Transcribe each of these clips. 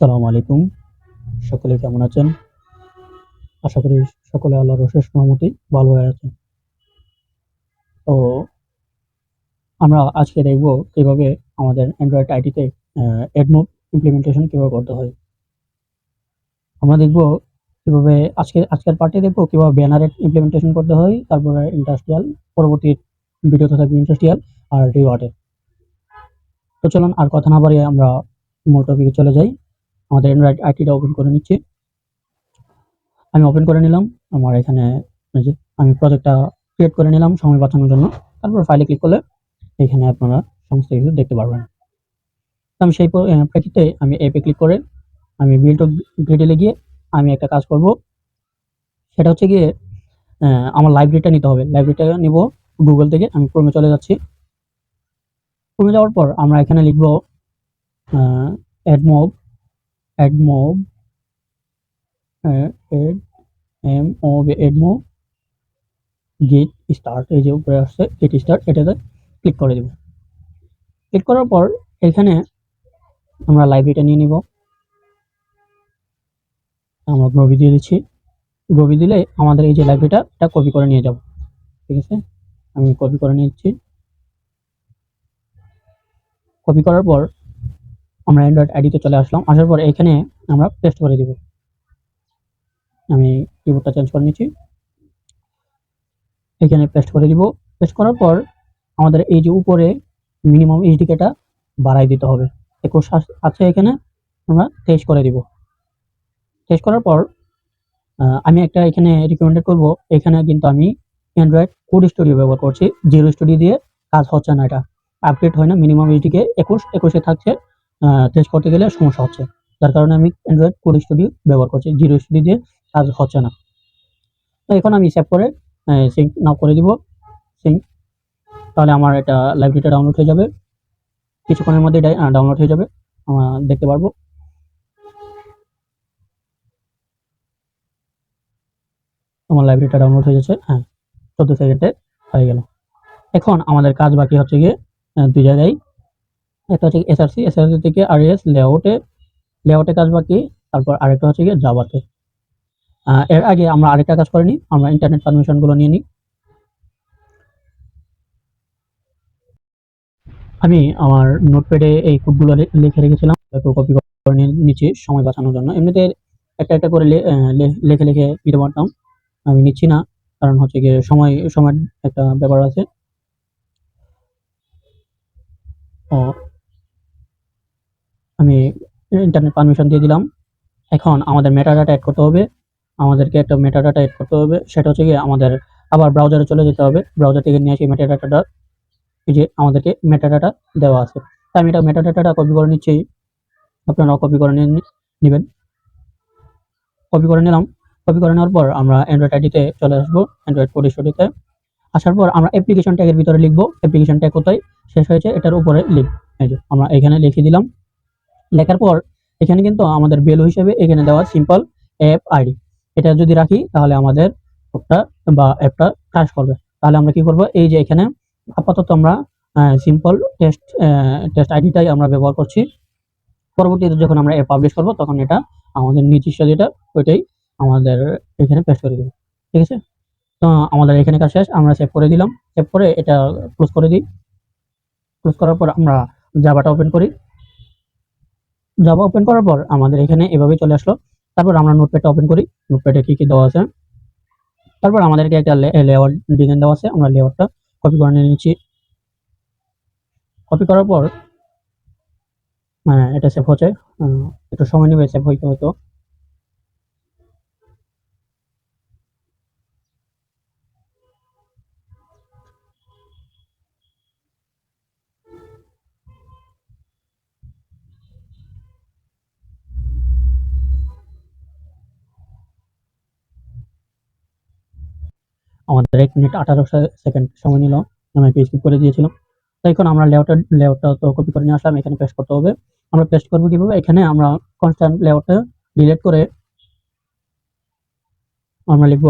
সালাম আলাইকুম। সকলে কেমন আছেন? আশা করি সকলে আল্লাহর অশেষ রহমতে ভালো হয়ে আছেন। তো আমরা আজকে দেখব কীভাবে আমাদের অ্যান্ড্রয়েড আইডিতে অ্যাডমোভ ইমপ্লিমেন্টেশন কীভাবে করতে হয়। আমরা দেখব কীভাবে আজকে, আজকের পার্টে দেখব কীভাবে ব্যানারের ইমপ্লিমেন্টেশন করতে হয়, তারপরে ইন্ডাস্ট্রিয়াল পরবর্তী ভিডিওতে থাকবে ইন্ডাস্ট্রিয়াল আর রিওয়ার্ডের তো চলুন আর কথা না বাড়িয়ে আমরা মূল টপিকে চলে যাই। আমাদের অ্যান্ড্রয়েড আইটিটা ওপেন করে নিচ্ছি। আমি ওপেন করে নিলাম, আমার এখানে আমি প্রজেক্টটা ক্রিয়েট করে নিলাম সময় বাঁচানোর জন্য। তারপর ফাইলে ক্লিক করলে এখানে আপনারা সমস্ত কিছু দেখতে পারবেন। আমি সেই প্যাকেটে আমি এপে ক্লিক করে আমি বিল্ড গ্রিডে গিয়ে আমি একটা কাজ করব। সেটা হচ্ছে গিয়ে আমার লাইব্রেরিটা নিতে হবে। লাইব্রেরিটা নিব গুগল থেকে, আমি ক্রমে চলে যাচ্ছি। ক্রমে যাওয়ার পর আমরা এখানে লিখব AdMob AdMob ad, M, O এডমো get start, এই যে উপরে আসছে, গেট স্টার্ট, এটাতে ক্লিক করে দেব। ক্লিক করার পর এখানে আমরা লাইব্রেরিটা নিয়ে নিব। আমরা গ্রবি দিয়ে দিচ্ছি। গ্রবি দিলে আমাদের এই যে লাইব্রেরিটা, এটা কপি করে নিয়ে যাব। ঠিক আছে? আমি কপি করে নিচ্ছি। কপি করার পর আমরা অ্যান্ড্রয়েড আইডিতে চলে আসলাম। আসার পর এখানে আমরা পেস্ট করে দিব। আমি কিবোর্ডটা চেঞ্জ করে নিচ্ছি। এখানে পেস্ট করে দিব। পেস্ট করার পর আমাদের এই যে উপরে মিনিমাম এইচডিকেটা বাড়াই দিতে হবে। একুশ আছে এখানে, আমরা তেইশ করে দিব। তেইশ করার পর আমি একটা এখানে রিকমেন্ডেড করব। এখানে কিন্তু আমি অ্যান্ড্রয়েড কোড স্টুডিও ব্যবহার করছি। জিরো স্টুডিও দিয়ে কাজ হচ্ছে না এটা। আপডেট হয় না। মিনিমাম এইচডিকে একুশ, একুশে থাকছে। টেস্ট করতে গেলে সমস্যা হচ্ছে। যার কারণে আমি অ্যান্ড্রয়েড কোড স্টুডিও ব্যবহার করছি। জিরো স্টুডিও দিয়ে কাজ হচ্ছে না। তো এখন আমি সেভ করে সিঙ্ক নাও করে দিব। সিঙ্ক তাহলে আমার এটা লাইব্রেরিটা ডাউনলোড হয়ে যাবে। কিছুক্ষণের মধ্যে ডাউনলোড হয়ে যাবে। দেখতে পারব। আমার লাইব্রেরিটা ডাউনলোড হয়ে যাচ্ছে হ্যাঁ চোদ্দ সেকেন্ডে হয়ে গেল। এখন আমাদের কাজ বাকি হচ্ছে গিয়ে দুই জায়গায় একটা হচ্ছে এসআরসি এসআরসি থেকে আর এস লেআউটে লেআউটে কাজ বাকি, তারপর আরেকটা হচ্ছে গিয়ে জাভাতে এর আগে আমরা আরেকটা কাজ করিনি, আমরা ইন্টারনেট পারমিশনগুলো নিয়ে নিই। আমি আমার নোটপ্যাডে এই কোডগুলো লিখে রেখেছিলাম, একটু কপি করে নিচ্ছি, সময় বাঁচানোর জন্য। এমনিতে একটা একটা করে লিখে লিখে দিতে পারতাম আমি নিচ্ছি না, কারণ হচ্ছে গিয়ে সময়, সময়ের একটা ব্যাপার আছে। ও আমি ইন্টারনেট পারমিশন দিয়ে দিলাম। এখন আমাদের মেটা ডাটা অ্যাড করতে হবে। আমাদেরকে একটা মেটা ডাটা অ্যাড করতে হবে। সেটা হচ্ছে গিয়ে আমাদের আবার ব্রাউজারে চলে যেতে হবে। ব্রাউজার থেকে নিয়ে আসি মেটা ডাটাটা এই যে আমাদেরকে মেটা ডাটা দেওয়া আছে। তাই আমি এটা মেটা ডাটাটা কপি করে নিচ্ছি। আপনারা কপি করে নেবেন। কপি করে নিলাম। কপি করে নেওয়ার পর আমরা অ্যান্ড্রয়েড আইডিতে চলে আসব। অ্যান্ড্রয়েড স্টুডিওতে আসার পর আমরা অ্যাপ্লিকেশন ট্যাগের ভিতরে লিখব। অ্যাপ্লিকেশন ট্যাগ কোথায়? শেষ হয়েছে এটার উপরে লিখ এই যে আমরা এখানে লিখে দিলাম। লেখার পর এখানে কিন্তু আমাদের ভ্যালু হিসেবে এখানে দেওয়া সিম্পল অ্যাপ আইডি এটা যদি রাখি, তাহলে আমাদের কোডটা বা অ্যাপটা কাজ করবে। তাহলে আমরা কি করব? এই যে এখানে আপাতত আমরা সিম্পল টেস্ট টেস্ট আইডিটাই আমরা ব্যবহার করছি। পরবর্তীতে যখন আমরা অ্যাপ পাবলিশ করব, তখন এটা আমাদের নিজস্ব যেটা, ওইটাই আমাদের এখানে পেস্ট করে দেবো। ঠিক আছে? তো আমাদের এখানে কাজ শেষ, আমরা সেভ করে দিলাম। সেভ করে এটা ক্লোজ করে দিই। ক্লোজ করার পর আমরা জাভাটা ওপেন করি। জাভা ওপেন করার পর আমাদের এখানে এভাবে চলে আসলো। তারপর আমরা নোটপ্যাডটা ওপেন করি। নোটপ্যাডে কি কি দেওয়া আছে? তারপর আমাদেরকে একটা লেআউট ডিজাইন দেওয়া আছে। আমরা লেআউটটা কপি করে নিয়ে নিচ্ছি। কপি করার পর হ্যাঁ, এটা সেভ হচ্ছে। একটু সময় নেবে সেভ হইতে হয়তো আমাদের এক মিনিট আঠারো সেকেন্ড সময় নিল। আমাকে স্কিপ করে দিয়েছিল তো এখন আমরা লেআউটটা লেআউটটা তো কপি করে নিয়ে আসলাম। এখানে পেস্ট করতে হবে। আমরা পেস্ট করব কীভাবে? এখানে আমরা কনস্ট্যান্ট লেআউটটা ডিলেট করে আমরা লিখব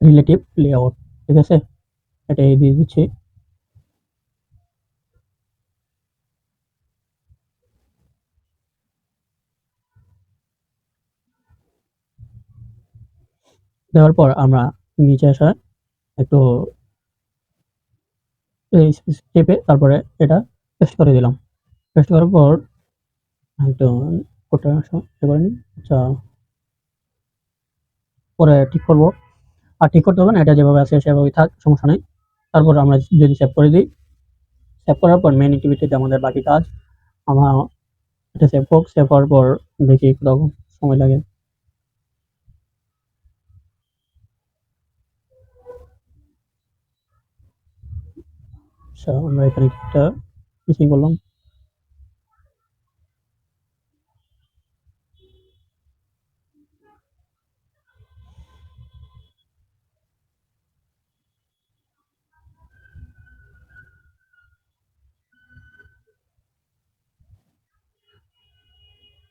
রিলেটিভ লেআউট ঠিক আছে? এটা দিয়ে দিচ্ছি। দেওয়ার পর আমরা নিচে আসা, একটু এই চেপে তারপরে এটা পেস্ট করে দিলাম। পেস্ট করার পর একটু কোটা এ নিই। আচ্ছা। পরে ঠিক করব। আর ঠিক করতে হবে না, এটা যেভাবে আছে সেভাবেই থাক, সমস্যা নেই। তারপর আমরা যদি সেভ করে দিই সেভ করার পর মেন অ্যাক্টিভিটিতে আমাদের বাকি কাজ। আমরা এটা সেভ হোক সেভ হওয়ার পর দেখি কত সময় লাগে। আচ্ছা আমরা এখানে একটা মিসিং করলাম।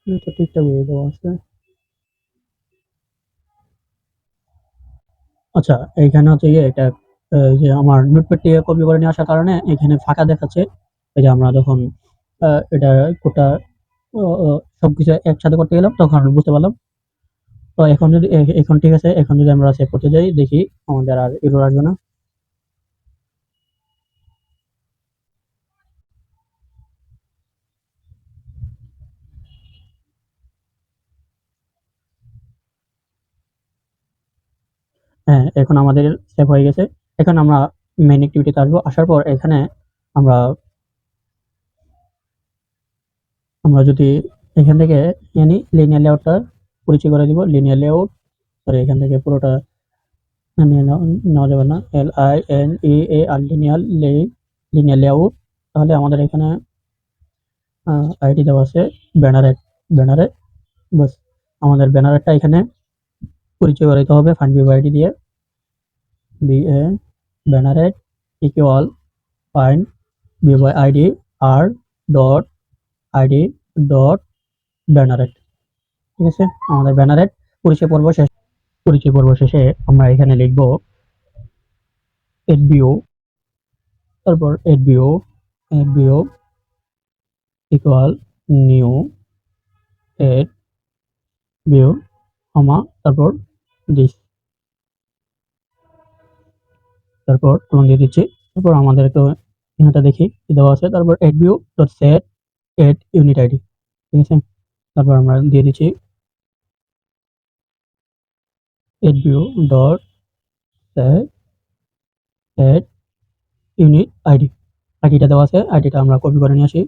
এটা ঠিকঠাক আছে আচ্ছা এইখানে হচ্ছে এটা যে আমার নোটপ্যাড থেকে কপি করে নিয়ে আসার কারণে এখানে ফাঁকা দেখাচ্ছে। এই যে আমরা যখন এটা কোটা সবকিছু একসাথে করতে গেলাম, তখন বুঝতে পারলাম। তো এখন যদি এখন ঠিক আছে, এখন যদি আমরা সেভ করতে যাই, দেখি আমাদের আর এরর আসবে না। হ্যাঁ এখন আমাদের সেভ হয়ে গেছে। এখন আমরা মেন অ্যাক্টিভিটিতে আসব। আসার পর এখানে আমরা আমরা যদি এখান থেকে জানি লিনিয়ার লেআউটটা পরিচয় করে দিব লিনিয়ার লেআউট সরি এখান থেকে পুরোটা নেওয়া যাবে না। L I N E A R linear লে লিনিয়ার লেআউট তাহলে আমাদের এখানে আইডি দেওয়া আছে ব্যানারে ব্যানারে বাস আমাদের ব্যানারটা এখানে পরিচয় করে দিতে হবে ফাইন্ড ভিউ আইডি দিয়ে। B A equal find view ID R dot ID dot ব্যানারেট ঠিক আছে? আমাদের ব্যানারেট পরিচয় পর্ব শেষ। পরিচয় পর্ব শেষে আমরা এখানে লিখব এডবিও তারপর AdView AdView equal new ad view comma তারপর দিস তারপর কোলন দিয়ে দিচ্ছি। তারপর আমাদের একটু দেখি, কি দেওয়া আছে। তারপর ad view dot set ad unit ID ঠিক আছে? তারপর আমরা দিয়ে দিচ্ছি ad view dot set ad unit ID আইডিটা দেওয়া আছে আইডিটা আমরা কপি করে নিয়ে আসি।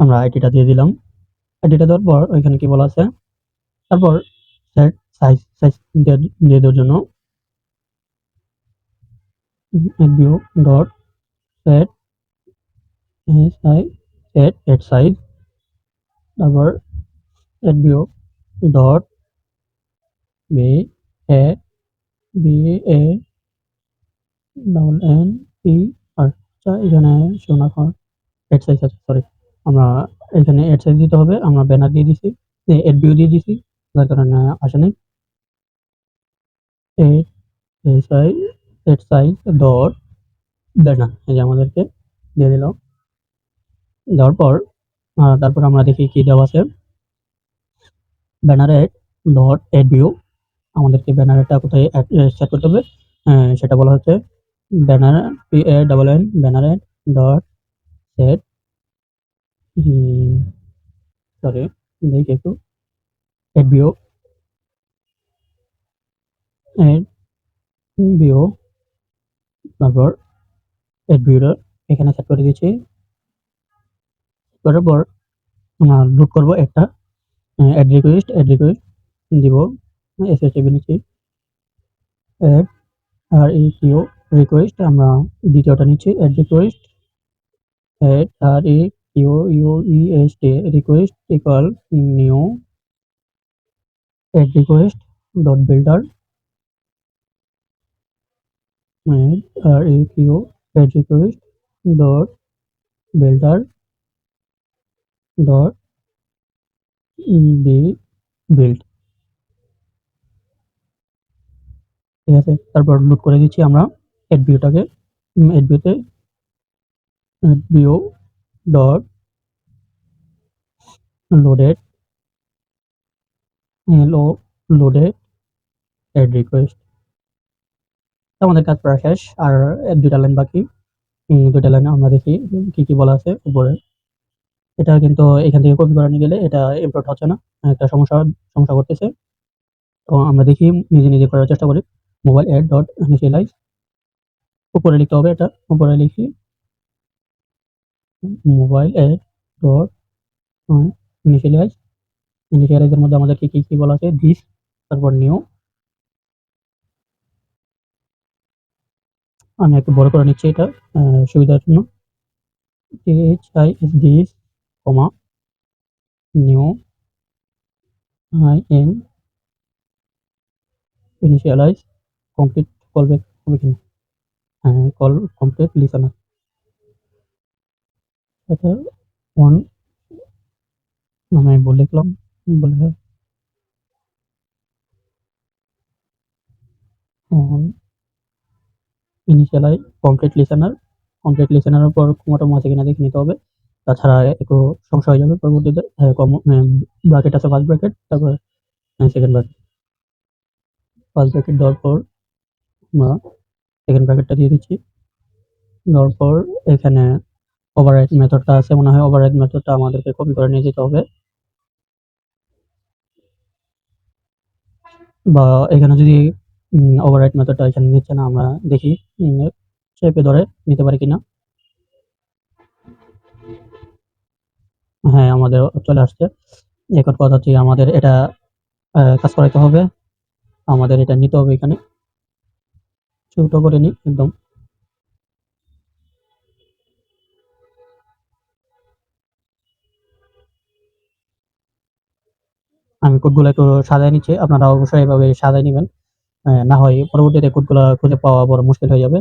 আমরা আইডিটা দিয়ে দিলাম। আইডিটা দেওয়ার পর ওইখানে কি বলা আছে? তারপর সেট সাইজ সাইজ দিয়ে দেওয়ার জন্য view dot set set ad size তারপর ad view dot B A B A double N P R এখানে শোনাখন এড সাইজ আছে সরি আমরা এখানে এড সাইজ দিতে হবে, আমরা ব্যানার দিয়ে দিছি এড ভিউ দিয়ে দিছি, যার কারণে আসে নাই। সাইজ ডট ব্যানার এই যে আমাদেরকে দিয়ে দিল। দেওয়ার পর তারপর আমরা দেখি কি দেওয়া আছে। Banner ad dot ad view আমাদেরকে ব্যানার ব্যানারটা কোথায় সেট করতে হবে? সেটা বলা হচ্ছে banner P A double N banner ad dot set দেখি একটু এড ভিউ এড ভিউ তারপর এড ভিউটা এখানে সেট করে দিয়েছি। করার পর লুট করব একটা অ্যাড রিকোয়েস্ট অ্যাড রিকোয়েস্ট দিব এস এস টিভি নিচ্ছি। Ad R E Q request আমরা দ্বিতীয়টা নিচ্ছি ad request ad R E request equal new ad request dot builder ad R E Q ad request dot builder dot B build ঠিক আছে, তারপর load করে দিচ্ছি আমরা এড ভিউটাকে এড ভিউতে ad view dot loaded L O loaded ad request আমাদের কাজ প্রায় শেষ, আর দুইটা লাইন বাকি। দুইটা লাইনে আমরা দেখি কি কি বলা আছে উপরে। এটা কিন্তু এখান থেকে কপি করে নিয়ে গেলে এটা ইম্পোর্ট হচ্ছে না, একটা সমস্যা সমস্যা করতেছে। তো আমরা দেখি, নিজে নিজে করার চেষ্টা করি। মোবাইল অ্যাড ডট ইনিশিয়ালাইজ উপরে লিখতে হবে এটা, উপরে লিখি। মোবাইল অ্যাড ডট ইনিশিয়ালাইজ ইনিশিয়ালাইজের মধ্যে আমাদেরকে কি কি বলা আছে? দিস তারপর নিউ আমি একটু বড় করে নিচ্ছি এটা সুবিধার জন্য। H I S this comma new I N initialize complete call back হবে কিনা? হ্যাঁ কল কমপ্লিট লিসেনার এটা ওয়ান নামে আমি বলে লিখলাম বলে ইনিশিয়ালাই কমপ্লিট লিসেনার কমপ্লিট লিসেনারের পর কোনোটা আছে কিনা দেখে নিতে হবে। তাছাড়া একটু সমস্যা হয়ে যাবে পরবর্তীতে। ব্র্যাকেট আছে ফার্স্ট ব্র্যাকেট তারপর সেকেন্ড ব্র্যাকেট ফার্স্ট ব্র্যাকেট দেওয়ার পর আমরা সেকেন্ড ব্র্যাকেটটা দিয়ে দিচ্ছি। দেওয়ার পর এখানে ওভাররাইড মেথডটা আছে, মনে হয় ওভাররাইড মেথডটা আমাদেরকে কপি করে নিয়ে যেতে হবে। বা এখানে যদি ওভাররাইড মেথডটা এখানে নিচ্ছে না, আমরা দেখি চেপে ধরে নিতে পারি কিনা। হ্যাঁ আমাদের চলে আসছে। এখন কথা হচ্ছে আমাদের এটা কাজ করাইতে হবে। আমাদের এটা নিতে হবে এখানে। ছোট করে নি, একদম। আমি কোডগুলো একটু সাজায় নিচ্ছি। আপনারা অবশ্যই এভাবে সাজায় নেবেন। না হয় পরবর্তীতে কোডগুলো খুঁজে পাওয়া বড় মুশকিল হয়ে যাবে।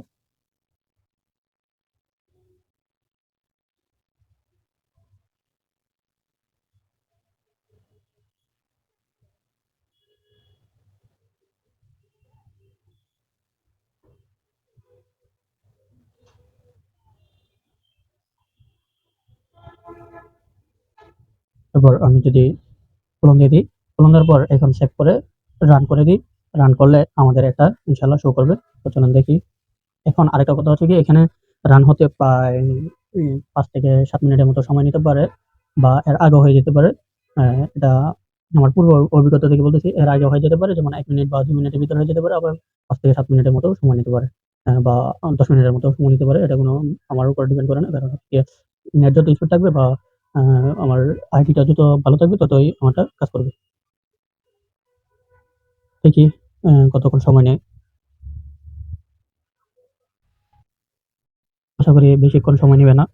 তারপর আমি যদি কলম দিয়ে দিই। দেওয়ার পর এখন সেভ করে রান করে দিই। রান করলে আমাদের একটা ইনশাল্লাহ শো করবে। তো চলুন দেখি। এখন আরেকটা কথা হচ্ছে কি, এখানে রান হতে প্রায় পাঁচ থেকে সাত মিনিটের মতো সময় নিতে পারে বা এর আগে হয়ে যেতে পারে। এটা আমার পূর্ব অভিজ্ঞতা থেকে বলতেছি, এর আগে হয়ে যেতে পারে, যেমন এক মিনিট বা দু মিনিটের ভিতরে হয়ে যেতে পারে, আবার পাঁচ থেকে সাত মিনিটের মতো সময় নিতে পারে। বা দশ মিনিটের মতো সময় নিতে পারে, এটা কোনো আমার উপর ডিপেন্ড করে না। কারণ হচ্ছে নেট যত স্পিড থাকবে বা আমার আইডিটা যত ভালো থাকবে, ততই আমারটা কাজ করবে। দেখি কতক্ষণ সময় নেয়। আশা করি বেশিক্ষণ সময় নেবে না।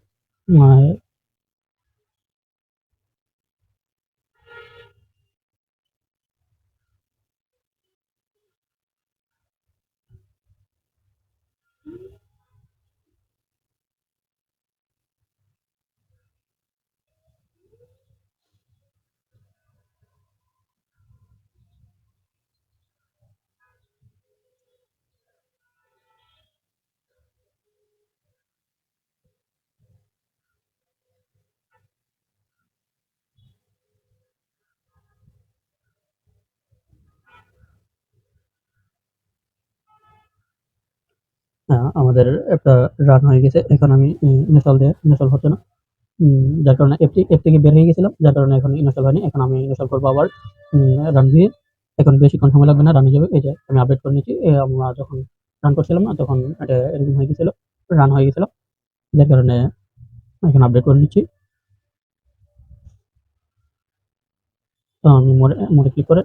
আমাদের একটা রান হয়ে গেছে। এখন আমি ইনস্টল দিয়ে ইনস্টল হচ্ছে না। যার কারণে অ্যাপ থেকে বের হয়ে গেছিলাম। যার কারণে এখন ইনস্টল হয়নি। এখন আমি ইনস্টল করব আবার রান দিয়ে। এখন বেশিক্ষণ সময় লাগবে না রান হয়ে যাবে। এই যে আমি আপডেট করে নিচ্ছি। আমরা যখন রান করছিলাম না, তখন এটা এরকম হয়ে গেছিল। রান হয়ে গেছিল। যার কারণে এখন আপডেট করে নিচ্ছি। তো আমি মোড়ে মোড়ে ক্লিক করে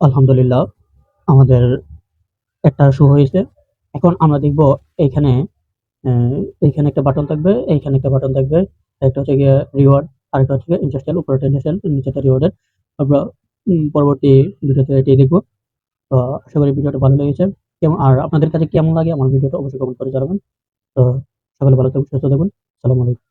আলহামদুলিল্লাহ। আমাদের একটা শো হয়েছে। এখন আমরা দেখব এইখানে এইখানে একটা বাটন থাকবে, এইখানে একটা বাটন থাকবে। একটা হচ্ছে গিয়ে রিওয়ার্ড আরেকটা হচ্ছে গিয়ে ইন্টারস্টেল উপরে ইন্টারস্টেল নিচেটা রিওয়ার্ডের আমরা পরবর্তী ভিডিওতে এটি দেখব। তো আশা করি ভিডিওটা ভালো লেগেছে। কেমন, আর আপনাদের কাছে কেমন লাগে, আমার ভিডিওটা অবশ্যই কমেন্ট করে জানাবেন। তো সকলে ভালো থাকুন, সুস্থ থাকুন। সালাম আলাইকুম।